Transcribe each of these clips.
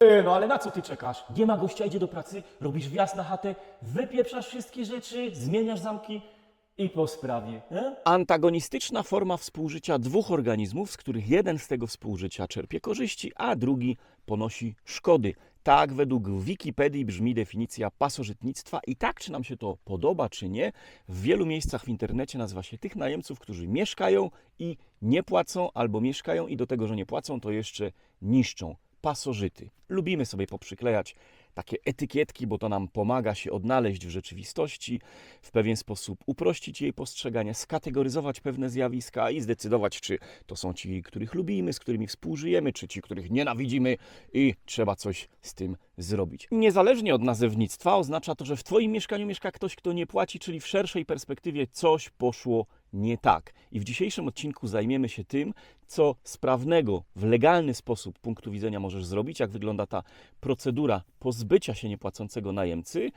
Ty, no ale na co ty czekasz? Nie ma gościa, idzie do pracy, robisz wjazd na chatę, wypieprzasz wszystkie rzeczy, zmieniasz zamki i po sprawie. E? Antagonistyczna forma współżycia dwóch organizmów, z których jeden z tego współżycia czerpie korzyści, a drugi ponosi szkody. Tak według Wikipedii brzmi definicja pasożytnictwa i tak, czy nam się to podoba, czy nie, w wielu miejscach w internecie nazywa się tych najemców, którzy mieszkają i nie płacą, albo mieszkają i do tego, że nie płacą, to jeszcze niszczą. Pasożyty. Lubimy sobie poprzyklejać takie etykietki, bo to nam pomaga się odnaleźć w rzeczywistości, w pewien sposób uprościć jej postrzeganie, skategoryzować pewne zjawiska i zdecydować, czy to są ci, których lubimy, z którymi współżyjemy, czy ci, których nienawidzimy i trzeba coś z tym zrobić. Niezależnie od nazewnictwa oznacza to, że w Twoim mieszkaniu mieszka ktoś, kto nie płaci, czyli w szerszej perspektywie coś poszło nie tak. I w dzisiejszym odcinku zajmiemy się tym, co sprawnego, w legalny sposób punktu widzenia możesz zrobić, jak wygląda ta procedura pozbycia się niepłacącego najemcy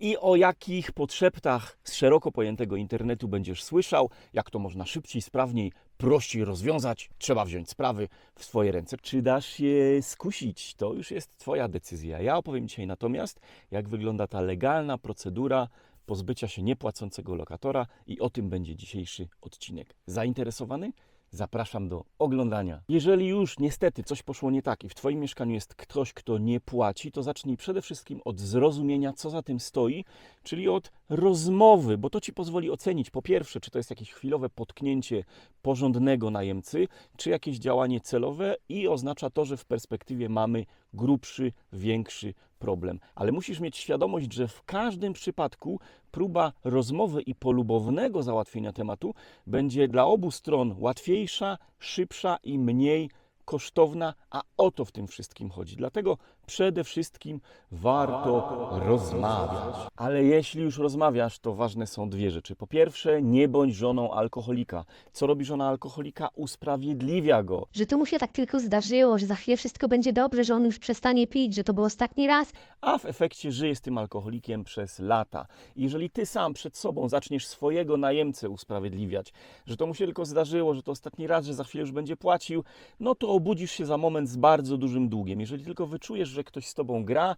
i o jakich podszeptach z szeroko pojętego internetu będziesz słyszał, jak to można szybciej, sprawniej, prościej rozwiązać. Trzeba wziąć sprawy w swoje ręce. Czy dasz się skusić? To już jest Twoja decyzja. Ja opowiem dzisiaj natomiast, jak wygląda ta legalna procedura pozbycia się niepłacącego lokatora i o tym będzie dzisiejszy odcinek. Zainteresowany? Zapraszam do oglądania. Jeżeli już niestety coś poszło nie tak i w Twoim mieszkaniu jest ktoś, kto nie płaci, to zacznij przede wszystkim od zrozumienia, co za tym stoi, czyli od rozmowy, bo to Ci pozwoli ocenić po pierwsze, czy to jest jakieś chwilowe potknięcie porządnego najemcy, czy jakieś działanie celowe i oznacza to, że w perspektywie mamy grubszy, większy problem. Ale musisz mieć świadomość, że w każdym przypadku próba rozmowy i polubownego załatwienia tematu będzie dla obu stron łatwiejsza, szybsza i mniej kosztowna, a o to w tym wszystkim chodzi. Dlatego przede wszystkim warto rozmawiać. Ale jeśli już rozmawiasz, to ważne są dwie rzeczy. Po pierwsze, nie bądź żoną alkoholika. Co robi żona alkoholika? Usprawiedliwia go. Że to mu się tak tylko zdarzyło, że za chwilę wszystko będzie dobrze, że on już przestanie pić, że to był ostatni raz. a w efekcie żyje z tym alkoholikiem przez lata. Jeżeli ty sam przed sobą zaczniesz swojego najemcę usprawiedliwiać, że to mu się tylko zdarzyło, że to ostatni raz, że za chwilę już będzie płacił, no to obudzisz się za moment z bardzo dużym długiem. Jeżeli tylko wyczujesz, że ktoś z tobą gra,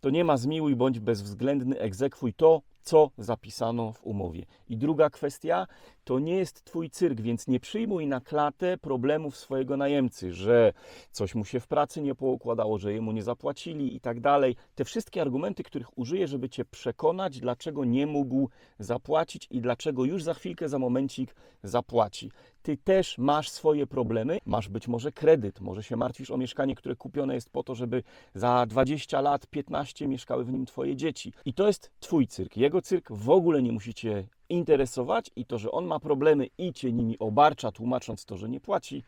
to nie ma zmiłuj bądź bezwzględny, egzekwuj to, co zapisano w umowie. I druga kwestia, to nie jest twój cyrk, więc nie przyjmuj na klatę problemów swojego najemcy, że coś mu się w pracy nie poukładało, że jemu nie zapłacili i tak dalej. Te wszystkie argumenty, których użyję, żeby cię przekonać, dlaczego nie mógł zapłacić i dlaczego już za chwilkę, za momencik zapłaci. Ty też masz swoje problemy, masz być może kredyt, może się martwisz o mieszkanie, które kupione jest po to, żeby za 20 lat, 15 mieszkały w nim twoje dzieci. I to jest twój cyrk. Jego cyrk w ogóle nie musi cię interesować i to, że on ma problemy i cię nimi obarcza, tłumacząc to, że nie płaci,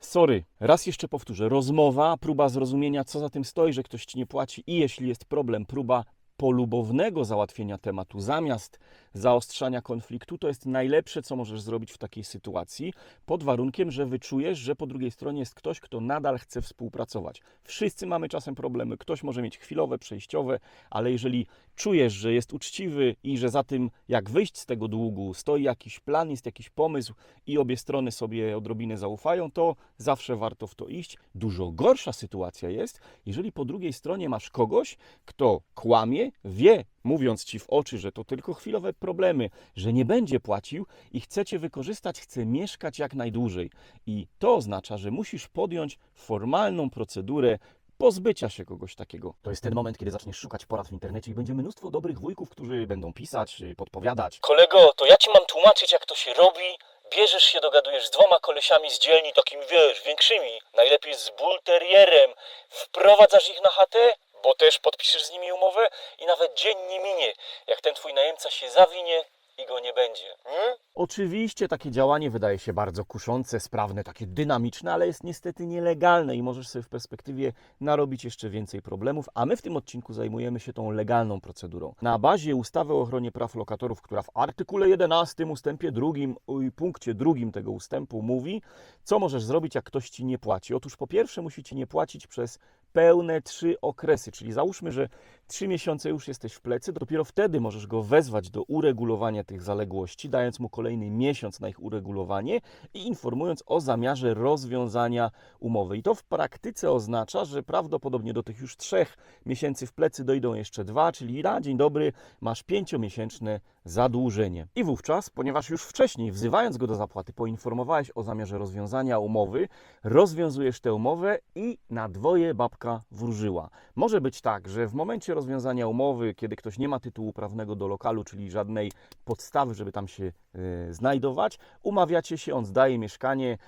Sorry, raz jeszcze powtórzę. Rozmowa, próba zrozumienia, co za tym stoi, że ktoś ci nie płaci, i jeśli jest problem, próba polubownego załatwienia tematu zamiast zaostrzania konfliktu, to jest najlepsze, co możesz zrobić w takiej sytuacji, pod warunkiem, że wyczujesz, że po drugiej stronie jest ktoś, kto nadal chce współpracować. Wszyscy mamy czasem problemy, ktoś może mieć chwilowe, przejściowe, ale jeżeli czujesz, że jest uczciwy i że za tym, jak wyjść z tego długu, stoi jakiś plan, jest jakiś pomysł i obie strony sobie odrobinę zaufają, to zawsze warto w to iść. Dużo gorsza sytuacja jest, jeżeli po drugiej stronie masz kogoś, kto kłamie, wie, mówiąc ci w oczy, że to tylko chwilowe problemy, że nie będzie płacił i chce cię wykorzystać, chce mieszkać jak najdłużej. I to oznacza, że musisz podjąć formalną procedurę pozbycia się kogoś takiego. To jest ten moment, kiedy zaczniesz szukać porad w internecie i będzie mnóstwo dobrych wujków, którzy będą pisać, y, podpowiadać. Kolego, to ja ci mam tłumaczyć, jak to się robi. Bierzesz się, dogadujesz z dwoma kolesiami z dzielni, takimi wiesz, większymi, najlepiej z bulterierem. Wprowadzasz ich na chatę, bo też podpiszesz z nimi umowę i nawet dzień nie minie, jak ten twój najemca się zawinie i go nie będzie. Hmm? Oczywiście takie działanie wydaje się bardzo kuszące, sprawne, takie dynamiczne, ale jest niestety nielegalne i możesz sobie w perspektywie narobić jeszcze więcej problemów, a my w tym odcinku zajmujemy się tą legalną procedurą. Na bazie ustawy o ochronie praw lokatorów, która w artykule 11 ustępie drugim i punkcie drugim tego ustępu mówi, co możesz zrobić, jak ktoś ci nie płaci. Otóż po pierwsze musi ci nie płacić przez pełne trzy okresy, czyli załóżmy, że Trzy miesiące już jesteś w plecy, dopiero wtedy możesz go wezwać do uregulowania tych zaległości, dając mu kolejny miesiąc na ich uregulowanie i informując o zamiarze rozwiązania umowy. I to w praktyce oznacza, że prawdopodobnie do tych już trzech miesięcy w plecy dojdą jeszcze dwa, czyli na dzień dobry masz pięciomiesięczne zadłużenie. I wówczas, ponieważ już wcześniej wzywając go do zapłaty poinformowałeś o zamiarze rozwiązania umowy, rozwiązujesz tę umowę i na dwoje babka wróżyła. Może być tak, że w momencie rozwiązania umowy, kiedy ktoś nie ma tytułu prawnego do lokalu, czyli żadnej podstawy, żeby tam się e, znajdować, umawiacie się, on zdaje mieszkanie,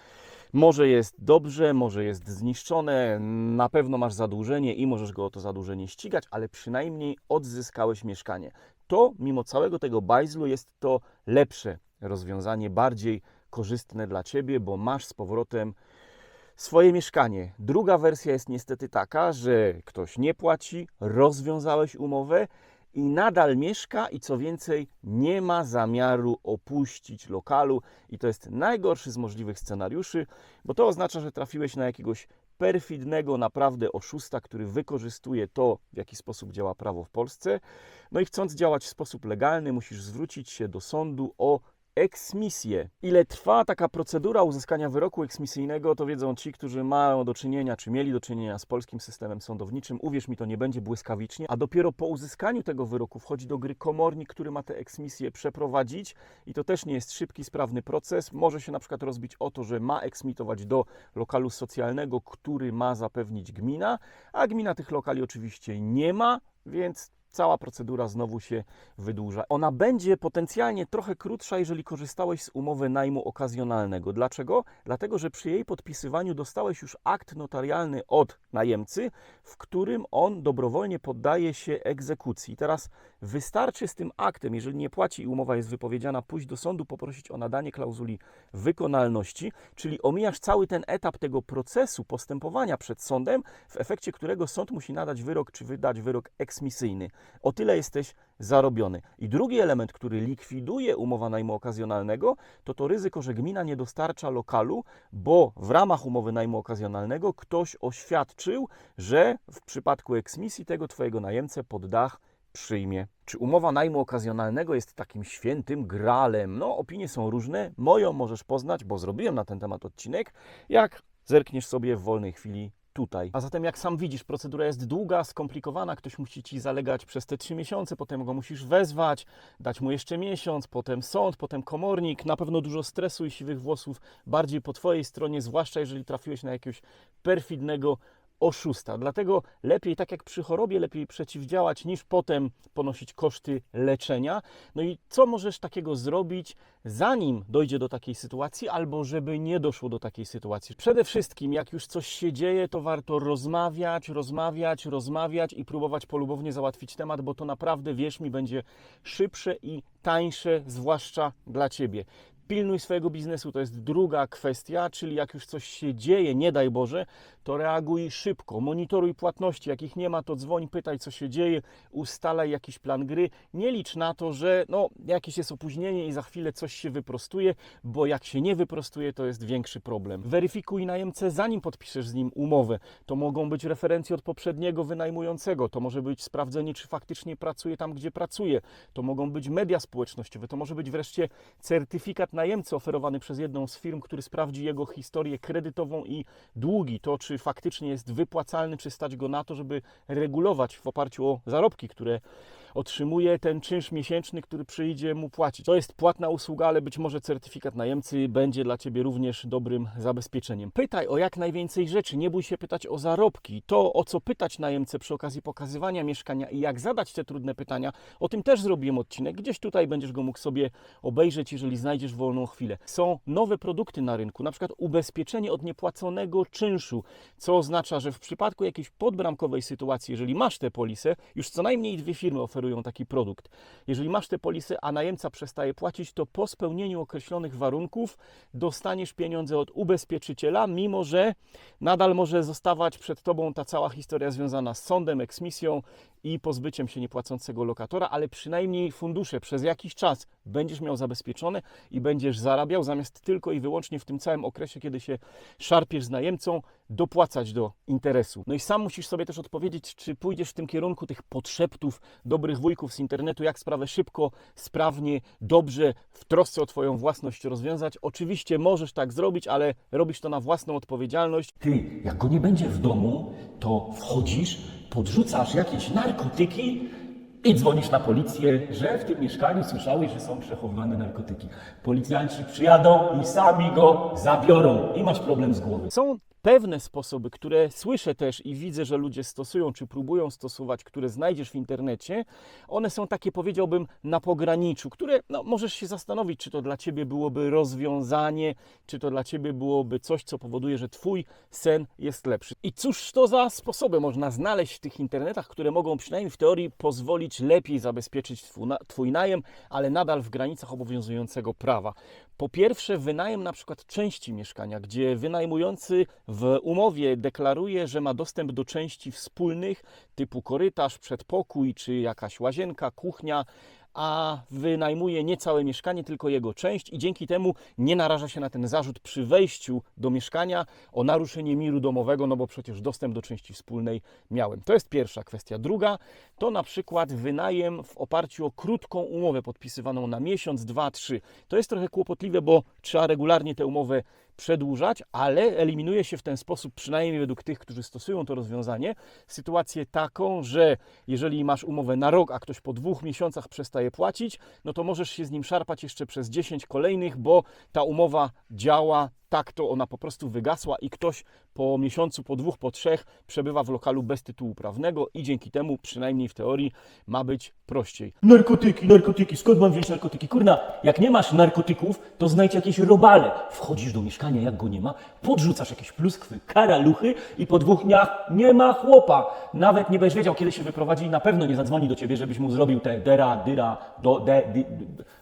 może jest dobrze, może jest zniszczone, na pewno masz zadłużenie i możesz go o to zadłużenie ścigać, ale przynajmniej odzyskałeś mieszkanie. To, mimo całego tego bajzlu, jest to lepsze rozwiązanie, bardziej korzystne dla Ciebie, bo masz z powrotem swoje mieszkanie. Druga wersja jest niestety taka, że ktoś nie płaci, rozwiązałeś umowę i nadal mieszka i co więcej, nie ma zamiaru opuścić lokalu i to jest najgorszy z możliwych scenariuszy, bo to oznacza, że trafiłeś na jakiegoś perfidnego naprawdę oszusta, który wykorzystuje to, w jaki sposób działa prawo w Polsce. No i chcąc działać w sposób legalny, musisz zwrócić się do sądu o eksmisję. Ile trwa taka procedura uzyskania wyroku eksmisyjnego, to wiedzą ci, którzy mają do czynienia, czy mieli do czynienia z polskim systemem sądowniczym. Uwierz mi, to nie będzie błyskawicznie, a dopiero po uzyskaniu tego wyroku wchodzi do gry komornik, który ma tę eksmisję przeprowadzić i to też nie jest szybki, sprawny proces. Może się na przykład rozbić o to, że ma eksmitować do lokalu socjalnego, który ma zapewnić gmina, a gmina tych lokali oczywiście nie ma, więc cała procedura znowu się wydłuża. Ona będzie potencjalnie trochę krótsza, jeżeli korzystałeś z umowy najmu okazjonalnego. Dlaczego? Dlatego, że przy jej podpisywaniu dostałeś już akt notarialny od najemcy, w którym on dobrowolnie poddaje się egzekucji. Teraz wystarczy z tym aktem, jeżeli nie płaci i umowa jest wypowiedziana, pójść do sądu, poprosić o nadanie klauzuli wykonalności, czyli omijasz cały ten etap tego procesu postępowania przed sądem, w efekcie którego sąd musi nadać wyrok czy wydać wyrok eksmisyjny. O tyle jesteś zarobiony. I drugi element, który likwiduje umowa najmu okazjonalnego, to to ryzyko, że gmina nie dostarcza lokalu, bo w ramach umowy najmu okazjonalnego ktoś oświadczył, że w przypadku eksmisji tego twojego najemcę pod dach przyjmie. Czy umowa najmu okazjonalnego jest takim świętym gralem? No, opinie są różne. Moją możesz poznać, bo zrobiłem na ten temat odcinek, jak zerkniesz sobie w wolnej chwili tutaj. A zatem, jak sam widzisz, procedura jest długa, skomplikowana, ktoś musi ci zalegać przez te trzy miesiące, potem go musisz wezwać, dać mu jeszcze miesiąc, potem sąd, potem komornik, na pewno dużo stresu i siwych włosów bardziej po twojej stronie, zwłaszcza jeżeli trafiłeś na jakiegoś perfidnego oszusta. Dlatego lepiej, tak jak przy chorobie, lepiej przeciwdziałać niż potem ponosić koszty leczenia. No i co możesz takiego zrobić, zanim dojdzie do takiej sytuacji, albo żeby nie doszło do takiej sytuacji? Przede wszystkim, jak już coś się dzieje, to warto rozmawiać, rozmawiać, rozmawiać i próbować polubownie załatwić temat, bo to naprawdę, wierz mi, będzie szybsze i tańsze, zwłaszcza dla Ciebie. Pilnuj swojego biznesu, to jest druga kwestia, czyli jak już coś się dzieje, nie daj Boże, to reaguj szybko, monitoruj płatności, jak ich nie ma, to dzwoń, pytaj co się dzieje, ustalaj jakiś plan gry, nie licz na to, że no, jakieś jest opóźnienie i za chwilę coś się wyprostuje, bo jak się nie wyprostuje, to jest większy problem. Weryfikuj najemcę, zanim podpiszesz z nim umowę. To mogą być referencje od poprzedniego wynajmującego, to może być sprawdzenie, czy faktycznie pracuje tam, gdzie pracuje, to mogą być media społecznościowe, to może być wreszcie certyfikat najemcy oferowany przez jedną z firm, który sprawdzi jego historię kredytową i długi, to czy faktycznie jest wypłacalny, czy stać go na to, żeby regulować w oparciu o zarobki, które otrzymuje ten czynsz miesięczny, który przyjdzie mu płacić. To jest płatna usługa, ale być może certyfikat najemcy będzie dla Ciebie również dobrym zabezpieczeniem. Pytaj o jak najwięcej rzeczy, nie bój się pytać o zarobki. To, o co pytać najemcę przy okazji pokazywania mieszkania i jak zadać te trudne pytania, o tym też zrobiłem odcinek. Gdzieś tutaj będziesz go mógł sobie obejrzeć, jeżeli znajdziesz wolną chwilę. Są nowe produkty na rynku, na przykład ubezpieczenie od niepłaconego czynszu, co oznacza, że w przypadku jakiejś podbramkowej sytuacji, jeżeli masz tę polisę, już co najmniej dwie firmy oferują oferują taki produkt. Jeżeli masz te polisy, a najemca przestaje płacić, to po spełnieniu określonych warunków dostaniesz pieniądze od ubezpieczyciela, mimo że nadal może zostawać przed tobą ta cała historia związana z sądem, eksmisją i pozbyciem się niepłacącego lokatora, ale przynajmniej fundusze przez jakiś czas będziesz miał zabezpieczone i będziesz zarabiał, zamiast tylko i wyłącznie w tym całym okresie, kiedy się szarpiesz z najemcą, dopłacać do interesu. No i sam musisz sobie też odpowiedzieć, czy pójdziesz w tym kierunku tych podszeptów dobrych wujków z internetu, jak sprawę szybko, sprawnie, dobrze, w trosce o Twoją własność rozwiązać. Oczywiście możesz tak zrobić, ale robisz to na własną odpowiedzialność. Ty, jak go nie będzie w domu, to wchodzisz, podrzucasz jakieś narkotyki i dzwonisz na policję, że w tym mieszkaniu słyszałeś, że są przechowywane narkotyki. Policjanci przyjadą i sami go zabiorą i masz problem z głowy. Są pewne sposoby, które słyszę też i widzę, że ludzie stosują czy próbują stosować, które znajdziesz w internecie. One są takie, powiedziałbym, na pograniczu, które no, możesz się zastanowić, czy to dla ciebie byłoby rozwiązanie, czy to dla ciebie byłoby coś, co powoduje, że twój sen jest lepszy. I cóż to za sposoby można znaleźć w tych internetach, które mogą przynajmniej w teorii pozwolić lepiej zabezpieczyć twój, na, twój najem, ale nadal w granicach obowiązującego prawa. Po pierwsze, wynajem na przykład części mieszkania, gdzie wynajmujący umowie deklaruje, że ma dostęp do części wspólnych typu korytarz, przedpokój czy jakaś łazienka, kuchnia, a wynajmuje nie całe mieszkanie, tylko jego część i dzięki temu nie naraża się na ten zarzut przy wejściu do mieszkania o naruszenie miru domowego, no bo przecież dostęp do części wspólnej miałem. To jest pierwsza kwestia. Druga to na przykład wynajem w oparciu o krótką umowę podpisywaną na miesiąc, dwa, trzy. To jest trochę kłopotliwe, bo trzeba regularnie tę umowę przedłużać, ale eliminuje się w ten sposób, przynajmniej według tych, którzy stosują to rozwiązanie, sytuację taką, że jeżeli masz umowę na rok, a ktoś po dwóch miesiącach przestaje płacić, no to możesz się z nim szarpać jeszcze przez 10 kolejnych, bo ta umowa działa tak, to ona po prostu wygasła i ktoś po miesiącu, po dwóch, po trzech przebywa w lokalu bez tytułu prawnego i dzięki temu, przynajmniej w teorii, ma być prościej. Narkotyki, narkotyki, skąd mam wziąć narkotyki? Kurna, jak nie masz narkotyków, to znajdź jakieś robale. Wchodzisz do mieszkania, jak go nie ma, podrzucasz jakieś pluskwy, karaluchy i po dwóch dniach nie ma chłopa. Nawet nie będziesz wiedział, kiedy się wyprowadzi i na pewno nie zadzwoni do ciebie, żebyś mu zrobił te dera, dyra, do, de,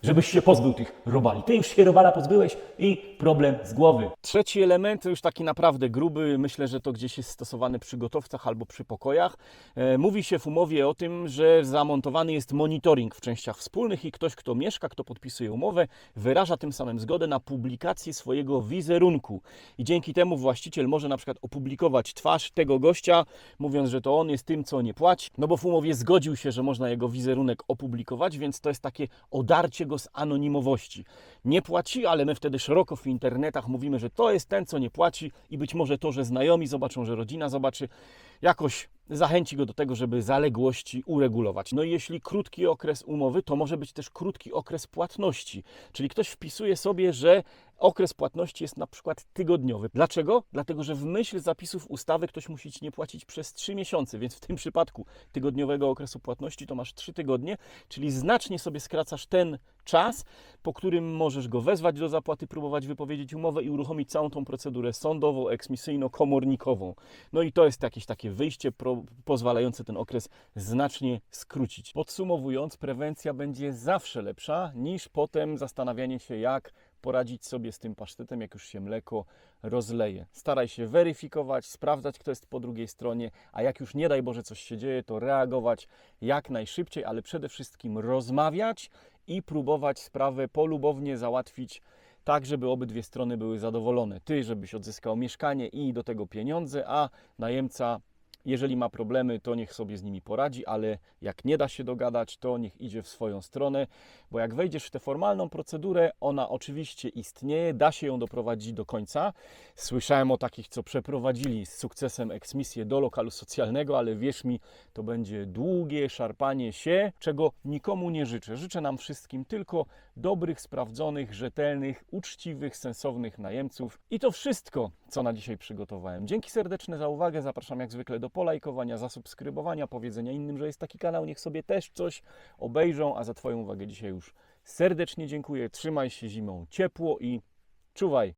żebyś się pozbył tych robali. Ty już się robala pozbyłeś i problem z głowy. Trzeci element, już taki naprawdę gruby, myślę, że to gdzieś jest stosowany przy gotowcach albo przy pokojach. E, Mówi się w umowie o tym, że zamontowany jest monitoring w częściach wspólnych i ktoś, kto mieszka, kto podpisuje umowę, wyraża tym samym zgodę na publikację swojego wizerunku. I dzięki temu właściciel może na przykład opublikować twarz tego gościa, mówiąc, że to on jest tym, co nie płaci, no bo w umowie zgodził się, że można jego wizerunek opublikować, więc to jest takie odarcie go z anonimowości. Nie płaci, ale my wtedy szeroko w internetach mówimy, że to jest ten, co nie płaci i być może to, że znajomi zobaczą, że rodzina zobaczy, jakoś zachęci go do tego, żeby zaległości uregulować. No i jeśli krótki okres umowy, to może być też krótki okres płatności. Czyli ktoś wpisuje sobie, że okres płatności jest na przykład tygodniowy. Dlaczego? Dlatego, że w myśl zapisów ustawy ktoś musi ci nie płacić przez 3 miesiące, więc w tym przypadku tygodniowego okresu płatności to masz 3 tygodnie, czyli znacznie sobie skracasz ten czas, po którym możesz go wezwać do zapłaty, próbować wypowiedzieć umowę i uruchomić całą tą procedurę sądową, eksmisyjno-komornikową. No i to jest jakieś takie wyjście pro, pozwalające ten okres znacznie skrócić. Podsumowując, prewencja będzie zawsze lepsza niż potem zastanawianie się, jak poradzić sobie z tym pasztetem, jak już się mleko rozleje. Staraj się weryfikować, sprawdzać, kto jest po drugiej stronie, a jak już nie daj Boże coś się dzieje, to reagować jak najszybciej, ale przede wszystkim rozmawiać i próbować sprawę polubownie załatwić tak, żeby obydwie strony były zadowolone. Ty, żebyś odzyskał mieszkanie i do tego pieniądze, a najemca jeżeli ma problemy, to niech sobie z nimi poradzi, ale jak nie da się dogadać, to niech idzie w swoją stronę, bo jak wejdziesz w tę formalną procedurę, ona oczywiście istnieje, da się ją doprowadzić do końca. Słyszałem o takich, co przeprowadzili z sukcesem eksmisję do lokalu socjalnego, ale wierz mi, to będzie długie szarpanie się, czego nikomu nie życzę. Życzę nam wszystkim tylko dobrych, sprawdzonych, rzetelnych, uczciwych, sensownych najemców. I to wszystko, co na dzisiaj przygotowałem. Dzięki serdeczne za uwagę. Zapraszam jak zwykle do polajkowania, zasubskrybowania, powiedzenia innym, że jest taki kanał. Niech sobie też coś obejrzą. A za Twoją uwagę dzisiaj już serdecznie dziękuję. Trzymaj się zimą ciepło i czuwaj.